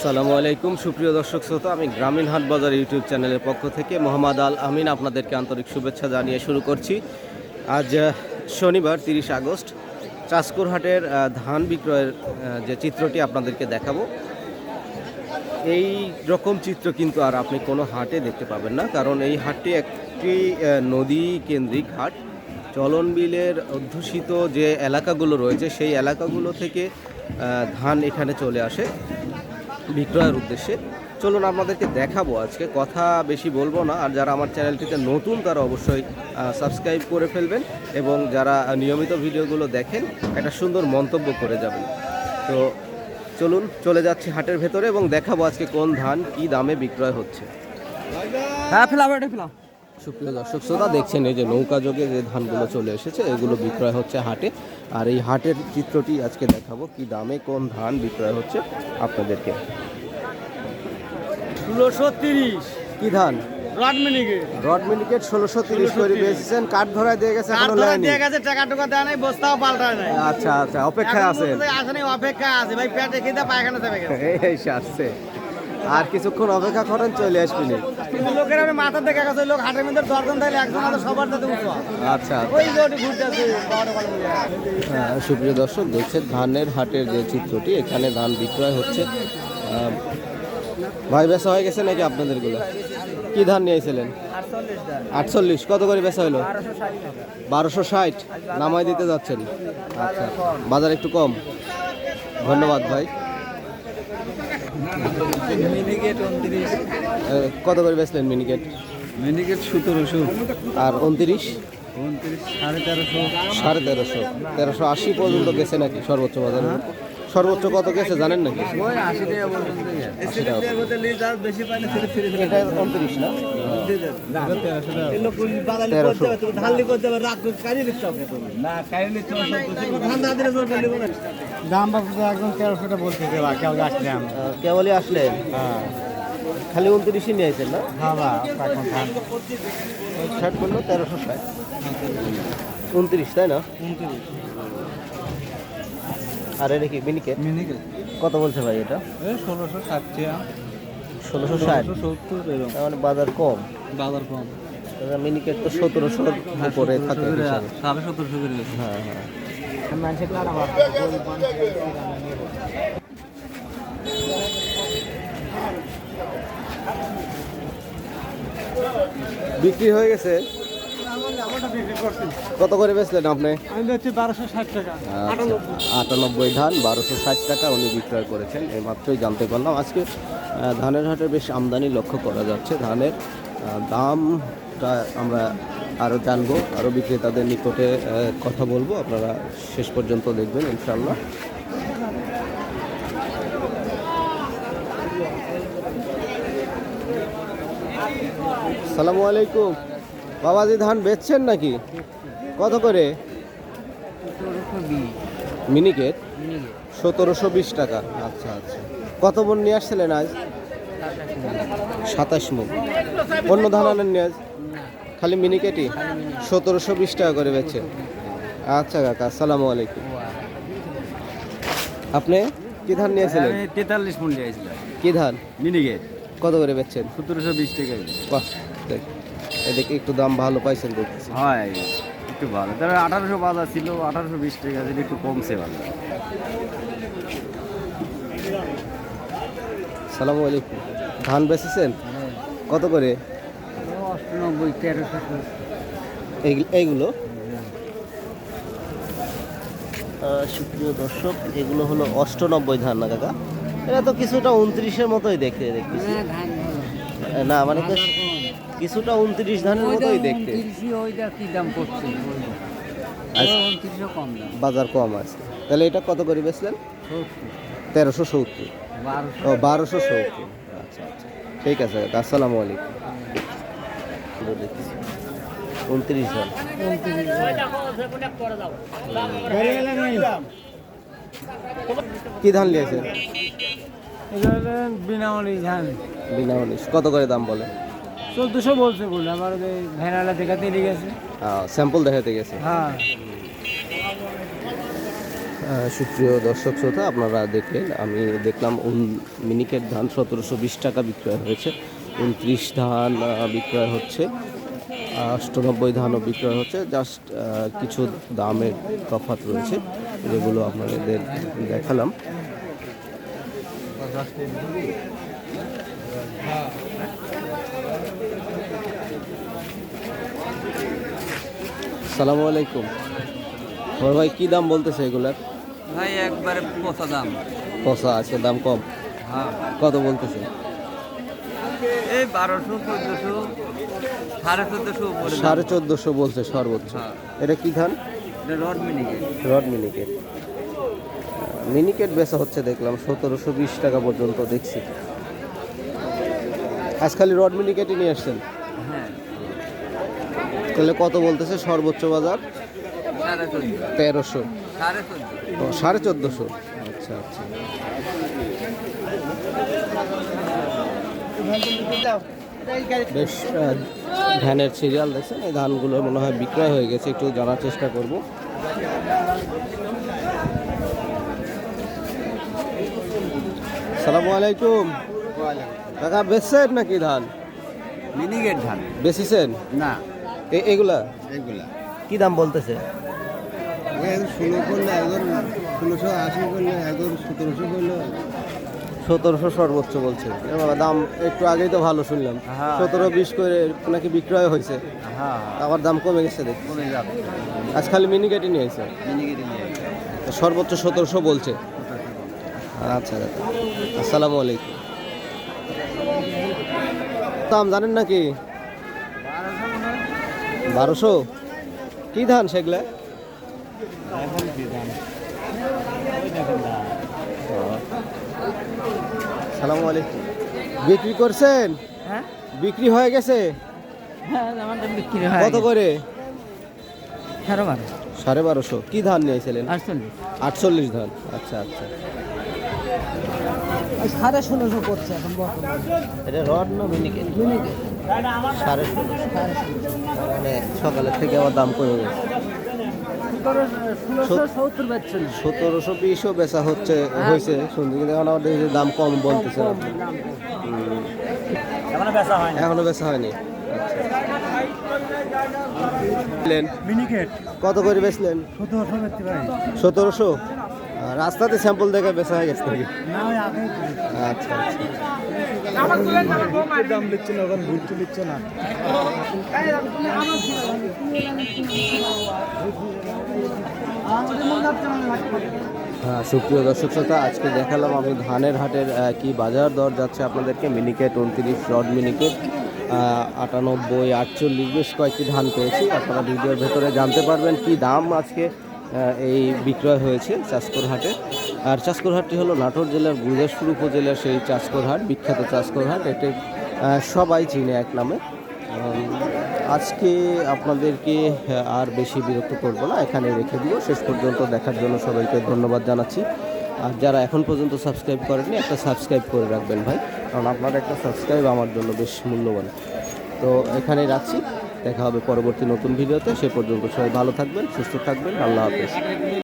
আসসালামু আলাইকুম। সুপ্রিয় দর্শক শ্রোতা, আমি গ্রামীণ হাট বাজার ইউটিউব চ্যানেলের পক্ষ থেকে মোহাম্মদ আল আমিন আপনাদেরকে আন্তরিক শুভেচ্ছা জানিয়ে শুরু করছি। আজ শনিবার তিরিশ আগস্ট চাষকুর হাটের ধান বিক্রয়ের যে চিত্রটি আপনাদেরকে দেখাবো, এই রকম চিত্র কিন্তু আর আপনি কোনো হাটে দেখতে পাবেন না, কারণ এই হাটটি একটি নদী কেন্দ্রিক হাট। চলন বিলের অধ্যুষিত যে এলাকাগুলো রয়েছে, সেই এলাকাগুলো থেকে ধান এখানে চলে আসে। বিক্রয়ের উদ্দেশ্যে। চলুন আপনাদেরকে দেখাবো আজকে। কথা বেশি বলব না, আর যারা আমার চ্যানেলটিতে নতুন, তারা অবশ্যই সাবস্ক্রাইব করে ফেলবেন এবং যারা নিয়মিত ভিডিওগুলো দেখেন, একটা সুন্দর মন্তব্য করে যাবেন। তো চলুন, চলে যাচ্ছি হাটের ভেতরে এবং দেখাবো আজকে কোন ধান কি দামে বিক্রয় হচ্ছে। হ্যাঁ ফেলাম সুপ্রিয় দর্শক শ্রোতা দেখছেন এই যে নৌকা যোগে যে ধানগুলো চলে এসেছে এগুলো বিক্রয় হচ্ছে হাটে। আর এই হাটের চিত্রটি আজকে দেখাবো কি দামে কোন ধান বিক্রয় হচ্ছে আপনাদেরকে। ষোলোশো তিরিশ। কি ধান? রড মিনিকেট। ষোলোশো তিরিশ করে বেচেছেন। কাঠ ধরায় দিয়ে গেছে দিয়ে গেছে টাকা টুকা দেয় নাই বস্তাও পাল্টায় নাই। আচ্ছা আচ্ছা অপেক্ষায় আসেনি অপেক্ষা আছে। ভাই পেটে খেতে পায়খানা যাবে এই আসছে। আর কিছুক্ষণ অপেক্ষা করেন চলে আসবেন কিন্তু লোকের আমি মাথা দেখে গেছে লোক হাটের মধ্যে থাকলে একজন সবার আচ্ছা। ওই যে ওটি ঘুরতে আছে। হ্যাঁ, সুপ্রিয় দর্শক দেখছেন ধানের হাটের যে চিত্রটি এখানে ধান বিক্রয় হচ্ছে। ভাই বেচা হয়ে গেছে নাকি আপনাদেরগুলো? কি ধান নিয়েছিলেন? আটচল্লিশ কত করে বেচা হলো? বারোশো ষাট নামাই দিতে যাচ্ছেন। আচ্ছা বাজার একটু কম। ধন্যবাদ ভাই। মিনিকেট উনত্রিশ। কত করে বেচলেন মিনিকেট মিনিকেট সতেরোশো। আর উনত্রিশ? উনত্রিশ সাড়ে তেরোশো। সাড়ে তেরোশো। তেরোশো আশি পর্যন্ত গেছে নাকি সর্বোচ্চ বাজারে? সর্বোচ্চ কত গেছে জানেন নাকি? তেরোশো। দাম বাবু একদম তেরোশোটা বলতে দেবা কেউ আসলাম। আহ, কেবলই আসলেন? হ্যাঁ। খালি উনত্রিশই নিয়েছেন না? বাবা ষাট বলল তেরোশো ষাট। উনত্রিশ তাই না? আর এটা কি মিনিকেট? মিনিকেট। কত বলছে ভাই এটা? ষোলোশো ষাট ষোলোশো ষাট? সত্তর তার মানে বাজার কম। বাজার কম। মিনিকেট তো সতেরোশোর উপরে থাকে সাড়ে সতেরোশো করে। হ্যাঁ হ্যাঁ। বিক্রি হয়ে গেছে? কত করে বেচলেন আপনি? আচ্ছা, আটানব্বই ধান বারোশো ষাট টাকা উনি বিক্রয় করেছেন এই মাত্রই জানতে পারলাম। আজকে ধানের হাটে বেশ আমদানি লক্ষ্য করা যাচ্ছে। ধানের দামটা আমরা আরও জানব আরও বিক্রেতাদের নিকটে কথা বলব। আপনারা শেষ পর্যন্ত দেখবেন ইনশাল্লাহ সালামু আলাইকুম। বাবাজি ধান বেচছেন নাকি? কত করে? মিনিকেট? সতেরোশো বিশ টাকা। আচ্ছা আচ্ছা। কত মন নিয়ে আসছিলেন আজ? সাতাশ মুখ অন্য ধান আনেন নি আজ? খালি মিনিকেটই সতেরোশো বিশ টাকা করে বেচছেন আচ্ছা কাকা আসসালামু আলাইকুম। আপনি কি ধান নিয়েছিলেন? তেতাল্লিশ মন দিয়েছিলাম কি ধান? মিনিকেট কত করে বেচছেন? সতেরোশো বিশ টাকা বাহ দেখ এদিকে একটু দাম ভালো পাইছেন দেখতেছি। হয় একটু ভালো। তাহলে আঠারোশো বাজার ছিল আঠারোশো বিশ টাকা ছিল একটু কমছে ভালো। সালামু আলাইকুম। ধান বেচেছেন? কত করে? অষ্টানব্বই তেরোশো এই- এইগুলো সুপ্রিয় দর্শক এগুলো হলো অষ্টানব্বই ধান না কাকা? এটা তো কিছুটা উনত্রিশের মতোই দেখতে দেখতেছি। না মানে তো কিছুটা উনত্রিশ ধানের মতোই দেখতে। কি দাম আচ্ছা। কম বাজার কম আছে। তাহলে এটা কত করে বেচলেন? তেরোশো সত্তর। ও বারোশো সত্তর। আচ্ছা আচ্ছা। ঠিক আছে আসসালামু আলাইকুম। এগুলো দেখতেছি। উনত্রিশ ধান কি ধান নিয়েছেন? ধান কত করে দাম বলে? চোদ্দশো বলছে বলে আমার ভেড়ালা দেখাতে নিয়ে গেছে স্যাম্পল দেখাতে গেছে। হ্যাঁ। সুপ্রিয় দর্শক শ্রোতা আপনারা দেখলেন আমি দেখলাম উন মিনিকেট ধান সতেরোশো বিশ টাকা বিক্রয় হয়েছে। উনত্রিশ ধান বিক্রয় হচ্ছে অষ্টানব্বই ধানও বিক্রয় হচ্ছে জাস্ট কিছু দামের তফাৎ রয়েছে যেগুলো আপনাদের দেখালাম। সালামু আলাইকুম। বড় ভাই কি দাম বলতেছে এগুলার? ভাই একবারে পচা দাম। পচা আছে দাম কম। হ্যাঁ। কত বলতেছে? এই বারোশো চোদ্দোশো সাড়ে চোদ্দোশো সাড়ে চোদ্দোশো বলছে সর্বোচ্চ। হ্যাঁ। এটা কি ধান? Rod rod Miniket. মিনিকেট বেচা হচ্ছে দেখলাম সতেরোশো বিশ টাকা পর্যন্ত দেখছি। আজ খালি রড মিনিকেটই নিয়ে আসছেন? হ্যাঁ। তাহলে কত বলতেছে সর্বোচ্চ বাজার? তেরোশো। সাড়ে চোদ্দোশো। আচ্ছা আচ্ছা। বেশ ধানের সিরিয়াল দেখছেন এই ধানগুলো মনে হয় বিক্রয় হয়ে গেছে একটু জানার চেষ্টা করব। সালামু আলাইকুম। কাকা বেচছেন নাকি ধান? মিনিকেট ধান। বেচিছেন না। এ- এগুলা? এগুলা। কি দাম বলতেছে? ষোলো করলে একজন ষোলোশো আশি করলে একজন সতেরোশো করলে সতেরোশো সর্বোচ্চ বলছে। বাবা, দাম একটু আগেই তো ভালো শুনলাম। হ্যাঁ। সতেরো বিশ করে নাকি বিক্রয় হয়েছে। হ্যাঁ। আবার দাম কমে গেছে দেখ আজ খালি মিনিকেটই নিয়ে আসছে সর্বোচ্চ সতেরোশো বলছে। আচ্ছা দাদা আসসালামু আলাইকুম। দাম জানেন নাকি? বারোশো? কি ধান সেগুলা? এখন সালামু আলাইকুম। বিক্রি করছেন? হ্যাঁ। বিক্রি হয়ে গেছে? হ্যাঁ কত করে? বারো সাড়ে বারোশো। কি ধান নিয়েছিলেন? আটচল্লিশ। আটচল্লিশ ধান। আচ্ছা আচ্ছা। সাড়ে ষোলোশো করছে এখন এটা রড না মিনিকেট। সাড়ে ষোলোশো। মানে সকালের থেকে আবার দাম কমে গেছে। সতেরোশো বিশও বেচা হচ্ছে হয়েছে শুনছি কিন্তু এখন দাম কম বলতেছে। এখনও বেচা হয় হয়নি। কত করে বেচলেন? সতেরোশো সতেরোশো? রাস্তাতে স্যাম্পল দেখে বেচা হয়ে গেছে আচ্ছা আচ্ছা। দাম দিচ্ছে না ওখানে ঘুরতে দিচ্ছে না। সুপ্রিয় দর্শক শ্রোতা, আজকে দেখালাম আমি ধানের হাটের কি বাজার দর যাচ্ছে আপনাদেরকে। মিনিকেট উনত্রিশ, রড মিনিকেট আটানব্বই, আটচল্লিশ, বেশ কয়েকটি ধান পেয়েছি। আপনারা ভিডিওর ভেতরে জানতে পারবেন কি দাম আজকে এই বিক্রয় হয়েছে চাষকর হাটে। আর চাষকর হাটটি হলো নাটোর জেলার গুরদাসপুর উপজেলার সেই চাষকর হাট, বিখ্যাত চাষকর হাট। এটি সবাই চিনে এক নামে। আজকে আপনাদেরকে আর বেশি বিরক্ত করব না, এখানে রেখে দিব। শেষ পর্যন্ত দেখার জন্য সবাইকে ধন্যবাদ জানাচ্ছি। আর যারা এখন পর্যন্ত সাবস্ক্রাইব করেননি, একটা সাবস্ক্রাইব করে রাখবেন ভাই, কারণ আপনার একটা সাবস্ক্রাইব আমার জন্য বেশ মূল্যবান। তো এখানে রাখছি, দেখা হবে পরবর্তী নতুন ভিডিওতে। সে পর্যন্ত সবাই ভালো থাকবেন, সুস্থ থাকবেন, আল্লাহ হাফেজ।